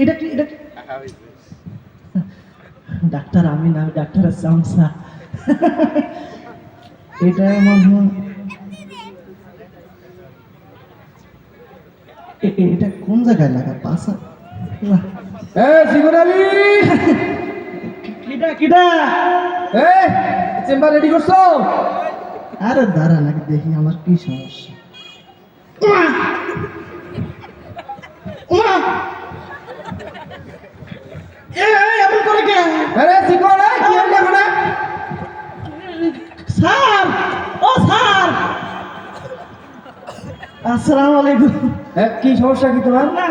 এটা কি এটা ডাক্তার আমি না ডাক্তারের চামচা এটা আমার এটা কোন জায়গায় লাগা? পাশা না এ শিবর আলী! কিডা কিডা? এ চেম্বার রেডি করছ? আরে দাঁড়া নাকি দেখি আমার কি সমস্যা। এমন করে কে? আরে শিবর এই কি হলো এখানে? স্যার ও স্যার। আসসালামু আলাইকুম কি সমস্যা কি তোমার? না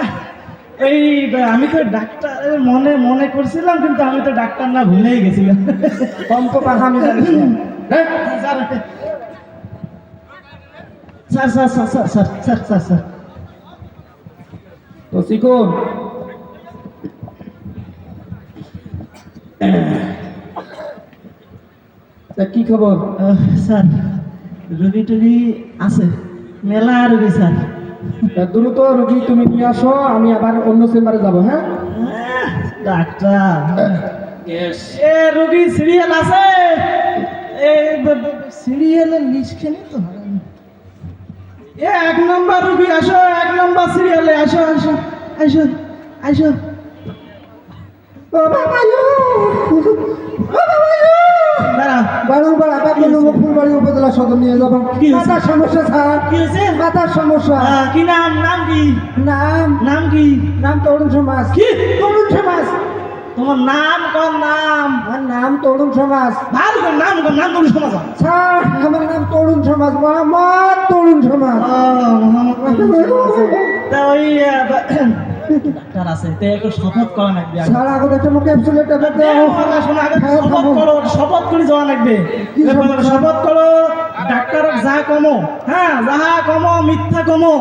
এই আমি তো ডাক্তার মনে মনে করছিলাম কিন্তু আমি তো ডাক্তার না ভুলেই গেছিলাম। কম তো কথা আমি জানিস না। হ্যাঁ? Sir sir sir sir sir sir sir sir. তো শিখুন তা কি খবর? স্যার রুগী টুগী আছে। মেলা রুগী স্যার। তা দ্রুত রোগী তুমি নিয়ে আসো আমি আবার অন্য চেম্বারে যাব হ্যাঁ? ডাক্তার। এ রুগী সিরিয়াল আছে। এই সিরিয়ালের লিস্টখানি তো। হারানো। এ এক নম্বর রুগী আসো এক নম্বর সিরিয়ালে আসো আসো আসো আসো। ও বাবা ইউ! ও বাবা ইউ! দাঁড়াও বারংবার ফুলবাড়ি উপজেলা সদর নিয়ে যাব। কি হয়েছে? মাথার সমস্যা স্যার। কি হয়েছে? মাথার সমস্যা। আহ, কি নাম? নাম কি? নাম? নাম কি? নাম তরুণ সমাজ। কি? তরুণ সমাজ। তোমার নাম কোন নাম। আমার নাম তরুণ সমাজ। ভালো করে নাম কোন নাম কোন সমাজ স্যার আমার নাম তরুণ সমাজ মোহাম্মদ তরুণ সমাজ। তা ওই আহ, ডাক্তার আছে তো একটু শপথ করা লাগবে আগে। স্যার আগত একটা মুখে অ্যাবসোলেট ট্যাবলেট দাও দেখো, কথা শোনো, আগে হ্যাঁ, শপথ করো শপথ করে যাওয়া লাগবে। শপথ করো? শপথ করো ডাক্তার যা কমো হ্যাঁ যাহা কমো মিথ্যা কমো।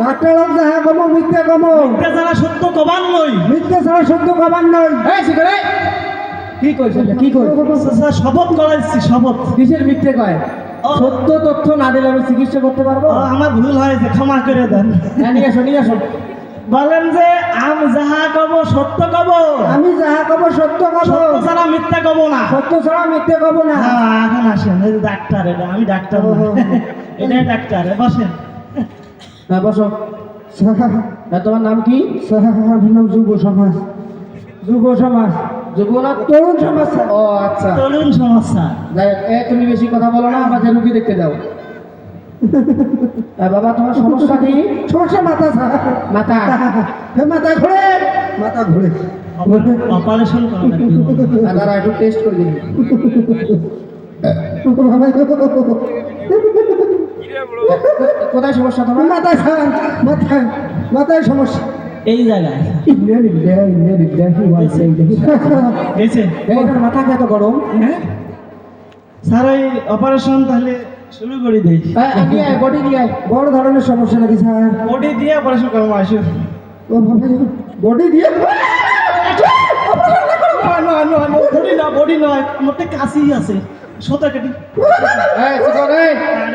ডাক্তার যাহা কমো মিথ্যা কমো। মিথ্যা যারা সত্য কবান নই মিথ্যা ছাড়া সত্য নয় এই শিখরে। কি কইছ কি কই স্যার, শপথ করাইছি শপথ। কিসের মিথ্যে কয়। সত্য তথ্য না দিলে আমি চিকিৎসা করতে পারব? আমার ভুল হয়েছে ক্ষমা করে দেন। হ্যাঁ নিয়ে আসো নিয়ে আসো। বলেন যে আমি যাহা কব সত্য কব। আমি যাহা কব সত্য কব। সত্য ছাড়া মিথ্যা কব না। সত্য ছাড়া মিথ্যে কব না। হ্যাঁ এখন আসেন এই ডাক্তার এটা আমি ডাক্তার না। এটাই ডাক্তার এ বসেন। হ্যাঁ বসো। তোমার নাম কি? নাম যুব সমাজ। যুব সমাজ। যুব না তরুণ সমাজ ও আচ্ছা। তরুণ সমস্যা তুমি বেশি কথা বলো না আমাকে রুগী দেখতে দাও বাবা তোমার সমস্যা কি সমস্যা মাথা মাথা মাথা ঘুরে মাথা ঘুরে অপারেশন একটু টেস্ট করে দিন কোথায় সমস্যা তোমার মাথায় মাথায় মাথায় সমস্যা এই জায়গায় এই মাথা এত গরম হ্যাঁ স্যার ওই অপারেশন তাহলে শুরু করে দেই। বডি নিয়ে বড় ধরনের সমস্যা নাকি স্যার? বডি দিয়ে অপারেশন করব আসো। বডি দিয়ে? বডি না বডি নয় মোটে কাশি আছে। সোতা কাটি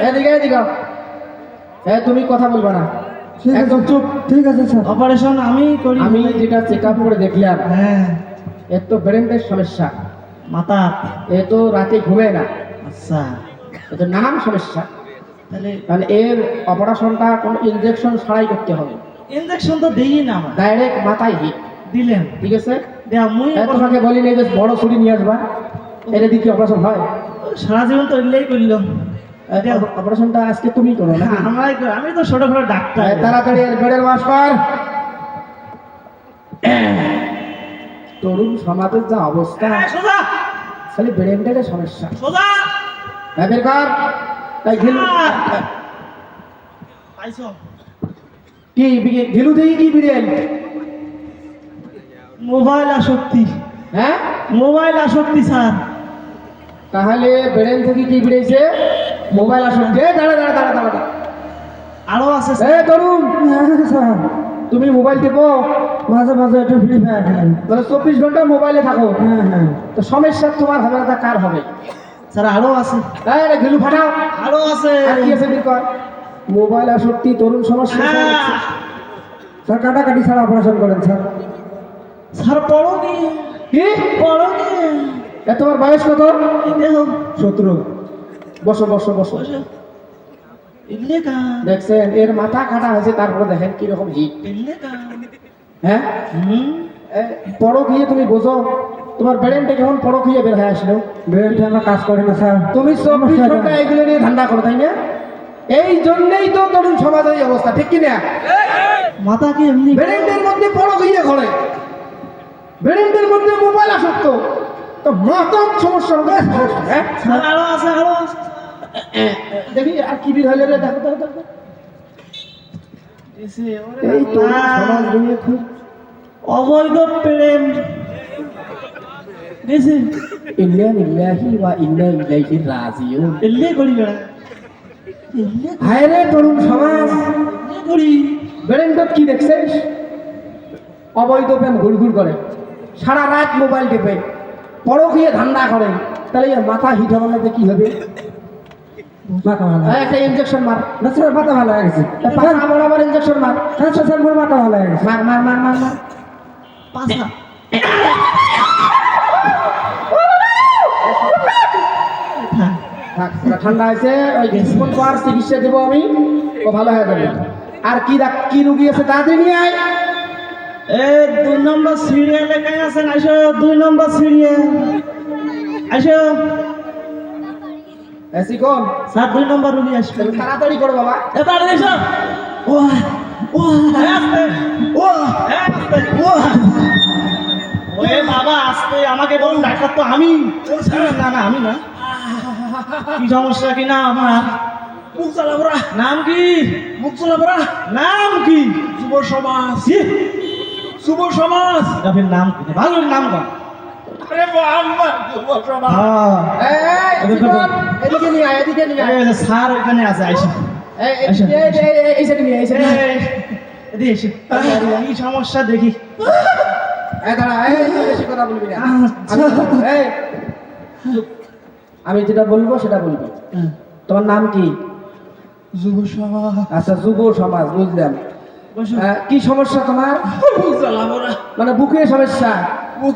এদিকে এদিকে। হ্যাঁ তুমি কথা বলবা না। একদম চুপ। ঠিক আছে স্যার। অপারেশন আমি করি। আমি যেটা চেক আপ করে দেখলাম হ্যাঁ। এর তো ব্রেনের সমস্যা। মাথা। এ তো রাতে ঘুমে না। আচ্ছা। এ তো নানান সমস্যা। তাহলে তাহলে এর অপারেশনটা কোনো ইনজেকশন ছাড়াই করতে হবে। ইনজেকশন তো দেই না আমার। ডাইরেক্ট মাথায় হিট। দিলেন। ঠিক আছে? দেয়া মুই এ তোমাকে বলি নেই যে বড় ছুরি নিয়ে আসবা। এটা দিয়ে কি অপারেশন হয়? সারা জীবন তো এগুলোই করলাম অপারেশনটা আজকে তুমি করো না আমার আমি তো ছোট ছোট ডাক্তার। তাড়াতাড়ি বেডের মাস কর। তরুণ সমাজের যা অবস্থা। হ্যাঁ, সোজা। খালি ব্রেনের সমস্যা। সোজা। হ্যাঁ বের তাই ঘিলু কি বি- ঘিলু দিয়ে কি বিরিয়ানি মোবাইল আসক্তি। হ্যাঁ? মোবাইল আসক্তি স্যার। তাহলে ব্রেন থেকে কি বেরিয়েছে মোবাইল আসক্তি। দাঁড়া দাঁড়া দাঁড়া। আরও আছে এ তরুণ। তুমি মোবাইল টিপো। মাঝে মাঝে একটু ফ্রি ফায়ার চব্বিশ ঘণ্টা মোবাইলে থাকো। তো সমস্যা তোমার হবে না কার হবে? স্যার আরও আছে। এই রে, ঘিলু ফাটাও। আরও আছে। আর কি আছে বের কর। মোবাইল আসক্তি তরুণ সমস্যা। স্যার কাটাকাটি ছাড়া অপারেশন করেন স্যার। স্যার পড়ো কি? কি পড়ো এ তোমার বয়স কত? সতেরো। বসো বসো বসো। দেখছেন এর মাথা কাটা হয়েছে তারপরে দেখেন কীরকম হিট। হ্যাঁ? পরখ হয়ে তুমি বোঝো। তোমার ব্রেনটা কেমন পরখ হয়ে বের হয়ে আসলো? ব্রেনটা আমার কাজ করে না স্যার। তুমি চব্বিশ ঘণ্টা এগুলো নিয়ে ধান্দা করো তাই না? এই জন্যই তো তরুণ সমাজের এই অবস্থা ঠিক কিনা? মাথা কি এমনি ব্রেনদের মধ্যে পরখ হয়ে ঘরে। ব্রেনদের মধ্যে মোবাইল আসক্ত। তো মাথার সমস্যা হবে হ্যাঁ? স্যার আরও আছে আরও দেখি আর কি বের হলে রে? দেখো দেখো দেখো। এই তরুণ সমাজ নিয়ে খুব অবৈধ প্রেম। গেছে ইন্না লিল্লাহি ওয়া ইন্না ইলাইহি রাজিউন এলে করি বেড়া হায় রে তরুণ সমাজ করি বেরেন্ডত কি দেখছিস অবৈধ প্রেম ঘুরঘুর করে। সারা রাত মোবাইল টেপে। পরকিয়ে ধান্দা করে। তাহলে মাথা হিট লাগবে কি হবে? মাথা ভালো একটা ইনজেকশন মার। না মাথা ভালো হয়ে গেছে। বরাবর ইনজেকশন মার। হ্যাঁ স্যার মাথা ভালো হয়ে গেছে। মার মার মার মার মার। ঠান্ডা হয়েছে। ওই কিছুক্ষণ পর চিকিৎসা দেবো আমি। ও ভালো হয়ে যাবে। আর কি কি রুগী আছে তাতে নিয়ে আয়। এ দুই নম্বর সিরিয়ালে কাই আছেন আইসো দুই নম্বর সিরিয়াল আইসো। এসি কোন স্যার দুই নম্বর রুগী আসবে। তাড়াতাড়ি করো বাবা। এবার এসো। ও ও আস্তে ও আস্তে ও ওরে বাবা আস্তে আমাকে বলুন ডাক্তার তো আমি। না না আমি না। কি সমস্যা কি না আমার মুখ চালাবরা নাম কি? মুখ চালাবরা নাম কি? যুব সমাজ। যুব সমাজ। ফির নাম কি? ভালো নাম কর। স্যার ওখানে আছে আইসা। সমস্যা দেখি। দাঁড়া, কথা বলবি না। আমি- যেটা বলব সেটা বলবি। তোমার নাম কি? যুব সমাজ। আচ্ছা যুব সমাজ বুঝলাম। কি সমস্যা তোমার? মানে বুকে সমস্যা?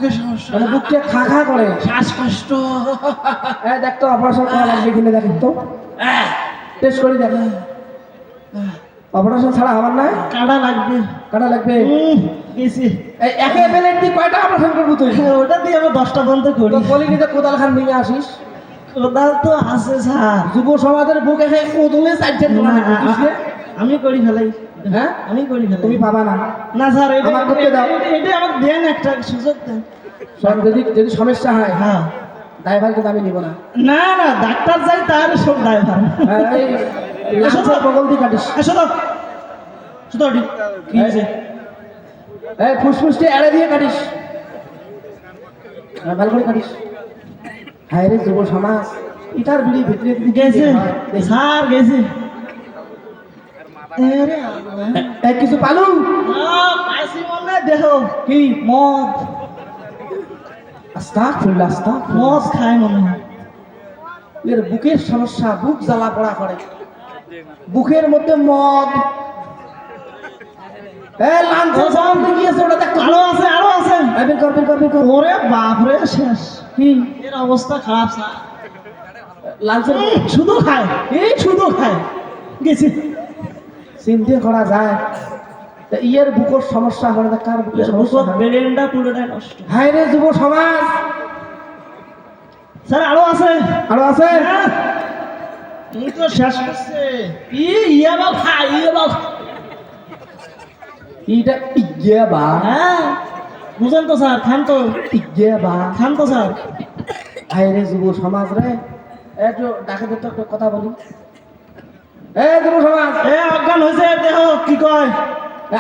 সমস্যা। মানে বুকটা খা খা করে? শ্বাসকষ্ট। এই দেখ তো অপারেশন করা লাগবে কিনা দেখ তো। টেস্ট করে দেখ। অপারেশন ছাড়া আমার না? কাটা লাগবে। কাটা লাগবে? উম, গেছি। একে বেলের দিয়ে কয়টা অপারেশন করব তুই? ওটা দিয়ে আমি দশটা বন্ধ করি। বলি নিতে কোদাল খান নিয়ে আসিস। কোদাল তো আছে স্যার যুব সমাজের বুকে খেয়ে কোদলে নে? আমি করি ফেলাই। হ্যাঁ আমি করি ফেলাই। তুমি পাবা না। না স্যার আমার করতে দাও। এটা- আমাকে দেন একটা সুযোগ দেন যদি যদি সমস্যা হয় হ্যাঁ ড্রাইভার কিন্তু আমি নিব না। না না ডাক্তার যাই তার সব ড্রাইভার এই বগল দিয়ে কাটিস শুধু শুধু কি হয়েছে এই ফুসফুসটি এড়ে দিয়ে কাটিস ভালো করে কাটিস হায় রে যুব সমাজ ইটার বিড়ি ভিতরে গেছে। স্যার গেছে। কিছু পালু? মনে দেহ কি মদ। আস্তা খুললা আস্তা মদ খায় মনে হয়। এর বুকের সমস্যা বুক জ্বালা পড়া করে। বুকের মধ্যে মদ অবস্থা খারাপ শুধু খায় এই শুধু খায়। গেছে। চিন্তা করা যায়। ইয়ের বুকের সমস্যা হলে কার বুকের সমস্যা ব্রেনটা পুরোটাই নষ্ট। হায় রে যুব সমাজ! স্যার আরও আছে। আরও আছে? হ্যাঁ? এই তো শেষ করছে ই ইয়া বাল খায় ইয়া এইটা ইগে বা বুঝেন তো স্যার খান তো। ইগে বা খান তো স্যার। হায় রে যুব সমাজ রে একটু ডাকে দে তো একটু কথা বলি এ যুব সমাজ। এ অজ্ঞান হয়েছে দেহ কি কয়?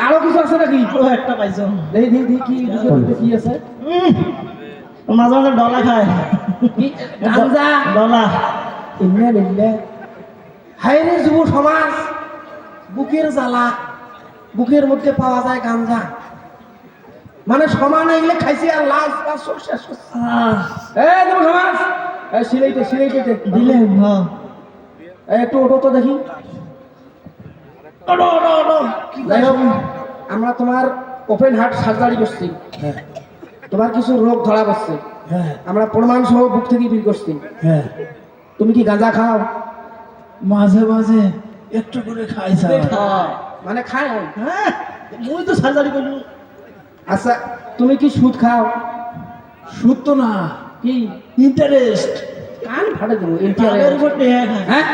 আরও কিছু আছে নাকি? একটা পাইছো। দেখি দেখি কি কি আছে? মাঝে মাঝে ডলা খায়। গাঞ্জা ডলা। ইন্নে নিল্লে হায় রে যুব সমাজ বুকের জ্বালা। বুকের মধ্যে পাওয়া যায় গাঞ্জা মানে সমান এগুলো খাইছি আর লাশ সব শেষ করছে। আহ, এ সমাজ এ সিলাইতে সিলাইতে দে। হ্যাঁ। একটু ওটো তো দেখি? আমরা তোমার ওপেন হার্ট সার্জারি করছি। হ্যাঁ। তোমার কিছু রোগ ধরা পড়ছে। হ্যাঁ। আমরা প্রমাণ সহ বুক থেকে বের করছি। হ্যাঁ। তুমি কি গাঁজা খাও? মাঝে মাঝে একটু করে খাই মানে খায় হ্যাঁ? মুই তো সার্জারি করলু। আচ্ছা তুমি কি সুদ খাও? সুদ তো না। কি? ইন্টারেস্ট। কান ফাটে দেবো ইন্টারেস্ট খায়। হ্যাঁ।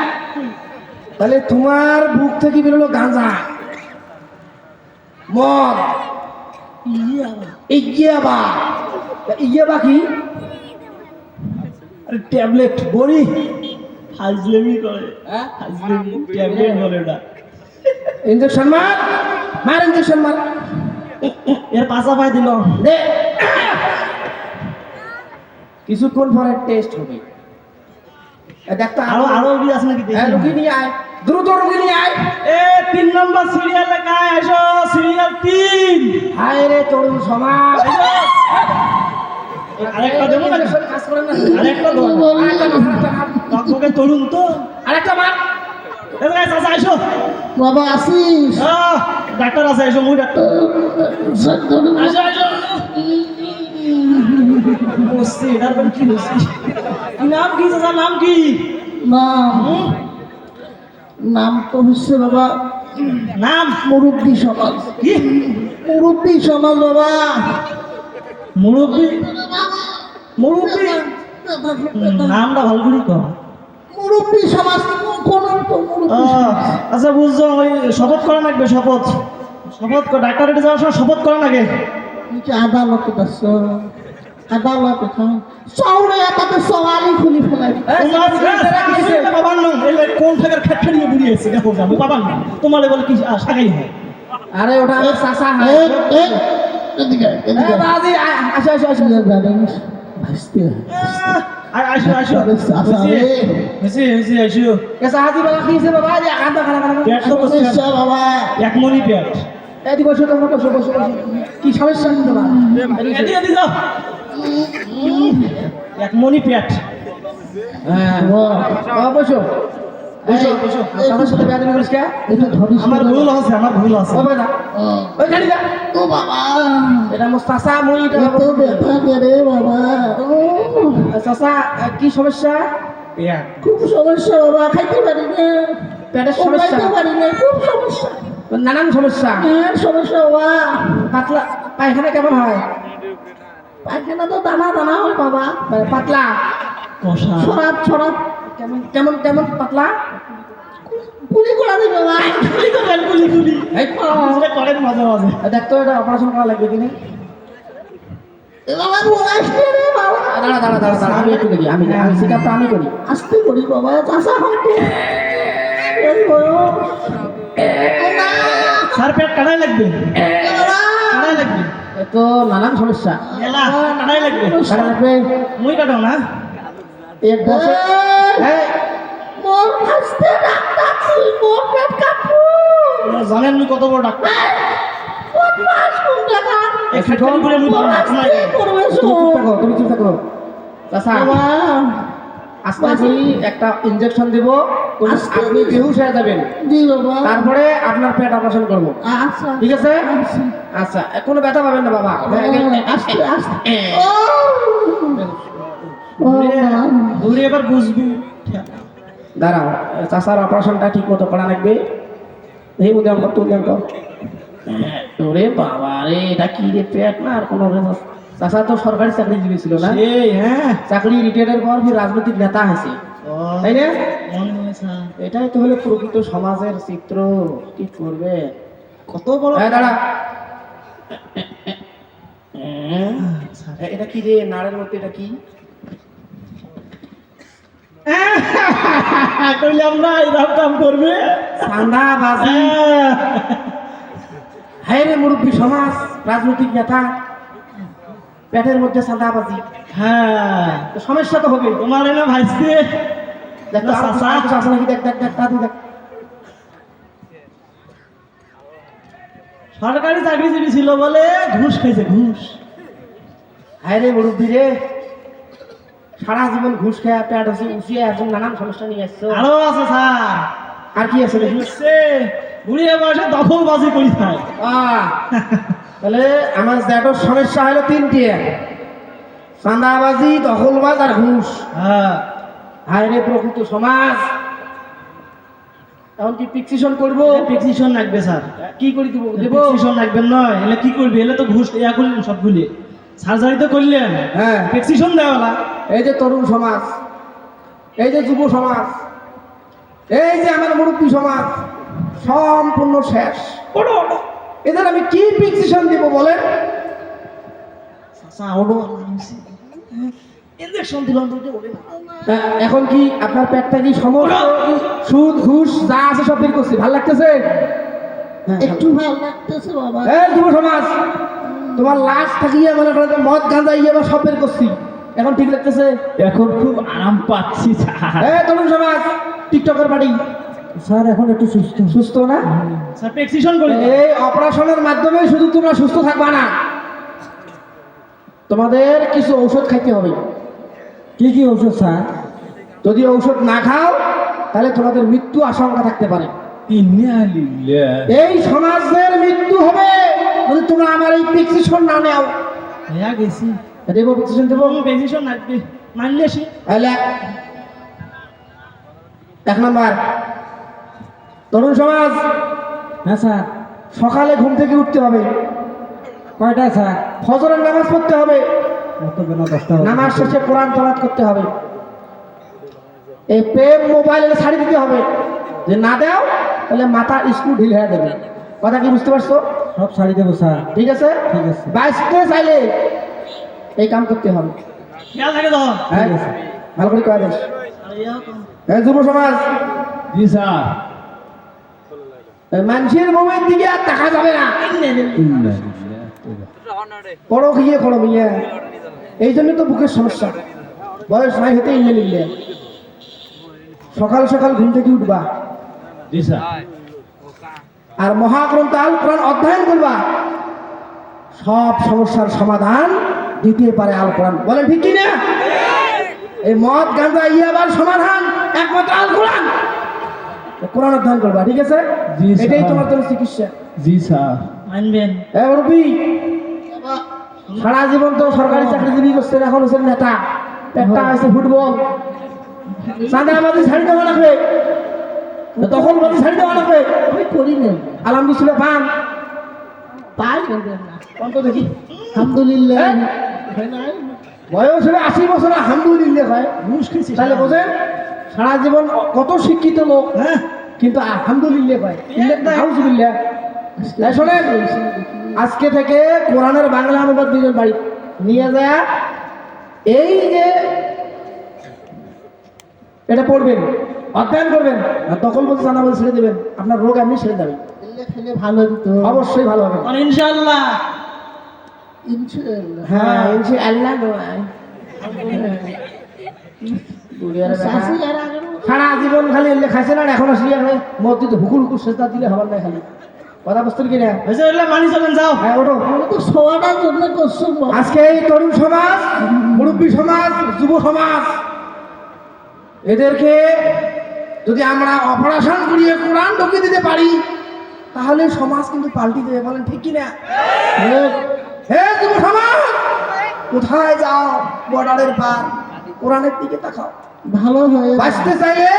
তাহলে তোমার বুক থেকে বেরোলো গাঁজা। মদ। আবার। ইয়েবা। ইয়েবা কি? আরে ট্যাবলেট বড়ি। হাজলেমি করে হ্যাঁ? হাজলেমি ট্যাবলেট বলে ওটা। ইঞ্জেকশন মার মার ইঞ্জেকশন মার এর পাশা পাই দিল। দে। কিছুক্ষণ পরে টেস্ট হবে। দেখতো আরও আরও রুগী আছে নাকি? রুগী নিয়ে আয়। দ্রুত রুগী নিয়ে আয়। এ তিন নম্বর সিরিয়াল লেখায় এসো সিরিয়াল তিন। হায় রে তরুণ সমাজ। আরেকটা দেবো না কাজ করে না আরেকটা দেবো। তরুণ তো। আরেকটা মার। চাচা বাবা আসিস? ডাক্তার আছে এসো মুই ডাক্তার। বসছি কি বসছি? নাম কি চাচা নাম কি? নাম? নাম তো হচ্ছে বাবা নাম? মুরব্বী সমাজ। কি? মুরব্বী সমাজ বাবা। মুরব্বী? মুরব্বী? নামটা ভালো করে কর মুরব্বী সমাজ কোন আচ্ছা বুঝছ ওই শপথ করা লাগবে শপথ। শপথ কর ডাক্তার রেটে যাওয়ার সময় শপথ করা লাগে। আদালতে যাচ্ছ? আদালত চৌড়ে তাতে সওয়ালি খুলি ফেলাই। বাবার নাম কোন থাকার খেটে নিয়ে বুড়িয়েছে দেখো যাব বাবার নাম তোমার বলে কি সাগাই হয়? আরে ওটা আমার চাচা হয়। এদিকে এদিকে আসো আসো আসো। ভাসতে আহ, আয়, আসো আসো। হয়েছে হয়েছে আসো এ সাহায্য বাবা কি হয়েছে বাবা যে আকান্ত খানা খানা পেট তো সমস্যা বাবা এক মনি পেট এদিকে বসো তোমরা বসো বসো বসো কি সমস্যা কি তোমার এদিকে এদিকে যাও এক মনি পেট হ্যাঁ বাবা, বাবা বসো বসো বসো। আমার না। ভুল আছে আমার ভুল আছে ও বাবা ও, ওই যা। ও বাবা। এটা আমার চাচা এত ব্যথা করে বাবা। চাচা কি সমস্যা? খুব সমস্যা বাবা খাইতে পারি না পেটের সমস্যা সমস্যা? পারি না খুব সমস্যা। নানান সমস্যা। সমস্যা বাবা। পাতলা পায়খানা কেমন হয়? পায়খানা তো দানা দানা হয় বাবা। মানে পাতলা। ছড়াপ ছড়াপ কেমন কেমন কেমন পাতলা? গুলি করা দিবে বাবা গুলি করেন গুলি গুলি এই সেটা করেন মাঝে মাঝে। দেখতো এটা অপারেশন করা লাগবে কিনা এ বাবা আসতে রে বাবা। দাঁড়া দাঁড়া দাঁড়া দাঁড়া আমি একটু দেখি আমি আমি সেটা আমি করি। আসতে করি বাবা চাষা হয়তো এই বয়স ও না, স্যার পেট কাটাই লাগবে? কাটাই লাগবে? তো নানান সমস্যা। এলা কাটাই লাগবে। কাটা লাগবে। মুই কাটাও না? এক বছর মোর আসতে ডাক্তার তুই মোর পেট কাটবো জানেন নি কত বড় ডাক্তার? বদমাস কোন করে মুই করবে তুমি চুপ থাকো তুমি চুপ চাচা বাবা আমি একটা ইনজেকশন দিব আপনি। বেহুশ হয়ে যাবেন। তারপরে আপনার পেট অপারেশন করব। আচ্ছা। ঠিক আছে? আচ্ছা। আচ্ছা কোনো ব্যথা পাবেন না বাবা। ঘুরে এবার বুঝবি। দাঁড়াও চাষার অপারেশনটা ঠিক মতো করা লাগবে। এই কর উদ্যান কর ওরে বাবা রে এটা কি রে পেট না? আর কোনো চাষা তো সরকারি চাকরিজীবী ছিল না? হ্যাঁ। চাকরি রিটায়ারের পর ফির রাজনৈতিক নেতা তাই না? এটাই তো হলো প্রকৃত সমাজের চিত্র। কি করবে? কত বড় হ্যাঁ দাঁড়া। এ- এটা কি রে? নাড়ের মধ্যে এটা কি? কইলাম না এরকম কাম করবে। সান্দা বাজি। হ্যাঁ। রে মুরব্বী সমাজ রাজনৈতিক নেতা পেটের মধ্যে সাদাবাজি হ্যাঁ। তো সমস্যা তো হবে তোমার দেখ না? দেখ দেখ দেখ তাড়াতাড়ি দেখ। সরকারি চাকরিজীবী ছিল বলে ঘুষ খাইছে ঘুষ। হায় রে মুরব্বী রে। সারা জীবন ঘুষ খেয়ে পেট হচ্ছে উঠিয়ে একজন নানান সমস্যা নিয়ে আসছো। আরও আছে স্যার। আর কি আছে দেখি? বুড়িয়ে বয়সে দখলবাজি করি খায় তাহলে আমার জ্যাঠোর সমস্যা হলো তিনটে চাঁদাবাজি দখলবাজ আর ঘুষ। হ্যাঁ। রে প্রকৃত সমাজ। এখন কি পিকসিশন করব? প্রেসক্রিপশন লাগবে স্যার। কি করে দিব? দেবো? প্রেসক্রিপশন লাগবে নয় এলে কি করবি? এলে তো ঘুষ ইয়া করলেন সবগুলি। সার্জারি তো করলেন। হ্যাঁ। প্রেসক্রিপশন দেওয়ালা এই যে তরুণ সমাজ এই যে যুব সমাজ এই যে আমার মুরব্বী সমাজ সম্পূর্ণ শেষ। ওটো, ওটো। এদের আমি কি পিকসিশন দিব বলেন? ওডো এখন কি আপনার পেটটা কি সমস্ত সুদ ঘুষ যা আছে সব বের করছি ভালো লাগতেছে? হ্যাঁ, একটু ভালো লাগতেছে বাবা। এই যুব সমাজ তোমার লাশ থাকিয়ে মনে করো মদ গাঁজা ইয়ে বা সব বের করছি। এখন ঠিক লাগতেছে? এখন খুব আরাম পাচ্ছি স্যার। এই তরুণ সমাজ টিকটকের বাড়ি। স্যার এখন একটু সুস্থ। সুস্থ না? স্যার প্রেসক্রিপশন করি এই অপারেশনের মাধ্যমে শুধু তোমরা সুস্থ থাকবা না। তোমাদের কিছু ঔষধ খাইতে হবে। কি কি ঔষধ স্যার? যদি ঔষধ না খাও তাহলে তোমাদের মৃত্যু আশঙ্কা থাকতে পারে। এই সমাজের মৃত্যু হবে যদি তোমরা আমার এই প্রেসক্রিপশন না নেও। হ্যাঁ গেছি। দেবো দেবো? মানলে সে? তাহলে এক নম্বর। তরুণ সমাজ। হ্যাঁ স্যার। সকালে ঘুম থেকে উঠতে হবে। কয়টা স্যার? ফজরের নামাজ পড়তে হবে। নামাজ শেষে কোরআন তলাত করতে হবে। এই প্রেম মোবাইলে ছাড়ি দিতে হবে। যে না দাও তাহলে মাথা স্ক্রু ঢিল হয়ে যাবে। কথা কি বুঝতে পারছ? সব শাড়ি দেবো স্যার। ঠিক আছে? ঠিক আছে। বাঁচতে চাইলে এই কাম করতে হবে। হ্যাঁ ভালো করে কয়া দেশ। হ্যাঁ যুব সমাজ। জি স্যার। এই মানুষের মোবাইল দিকে আর তাকা যাবে না। পড়ো গিয়ে পড়ো মিয়া এই জন্য তো বুকের সমস্যা। বয়স নাই হতে ইয়ে নিলে সকাল সকাল ঘুম থেকে উঠবা। জি স্যার। আর মহাগ্রন্থ আল কোরআন অধ্যয়ন করবা। সব সমস্যার সমাধান দিতে পারে আল কোরআন বলে ঠিক কি না এই মদ গাঁজা ইয়াবার সমাধান একমাত্র আল কোরআন কোরআন অধ্যয়ন করবা ঠিক আছে। এটাই তোমার জন্য চিকিৎসা। জি স্যার। মানবেন। এ মুরব্বী সারা জীবন তো সরকারি চাকরিজীবী করছেন এখন হচ্ছেন নেতা। একটা আছে ফুটবল। চাঁদাবাজি ছাড়ি দেওয়া লাগবে। দখলবাজি ছাড়ি দেওয়া লাগবে। আমি করি না আলহামদুলিল্লাহ পান। পাই করবেন না অন্ত দেখি। আলহামদুলিল্লাহ? বয়স হলে আশি বছর আলহামদুলিল্লাহ হয়। খেয়েছি তাহলে বোঝেন সারা জীবন কত শিক্ষিত লোক হ্যাঁ? কিন্তু আলহামদুলিল্লাহ হয়। শোনেন আজকে থেকে কোরআনের বাংলা অনুবাদ দুজন বাড়ি নিয়ে যায় এই যে এটা পড়বেন অধ্যয়ন করবেন আর তখন বলতে জানা বলে ছেড়ে দেবেন। আপনার রোগ আপনি ছেড়ে যাবে খেলে খেলে ভালো অবশ্যই ভালো হবে। আর ইনশাআল্লাহ। হ্যাঁ সারা জীবন খালি এলে খাইছে না এখন আসলে মসজিদ হুকুর হুকুর সেজদা দিলে হবার নাই খালি। কথা হয়েছে মানি চলেন যাও। হ্যাঁ তো জন্য করছ আজকে এই তরুণ সমাজ মুরব্বী সমাজ যুব সমাজ এদেরকে যদি আমরা অপারেশন করিয়ে কোরআন ঢুকিয়ে দিতে পারি তাহলে সমাজ কিন্তু পাল্টি দেবে বলেন ঠিক কি না হে যুব সমাজ কোথায় যাও বর্ডারের পার? কোরআনের দিকে তাকাও। ভালো হয়ে বাঁচতে চাইলে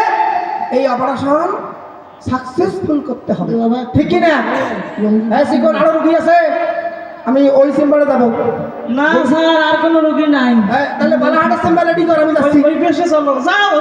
এই অপারেশন সাকসেসফুল করতে হবে। ঠিক কি না হ্যাঁ শিখন আরও রুগী আছে? আমি ওই চেম্বারে যাব। না স্যার আর কোনো রোগী নাই। তাহলে বালাহাটের চেম্বারে রেডি কর আমি যাচ্ছি। ওই পেশে চলো। যাও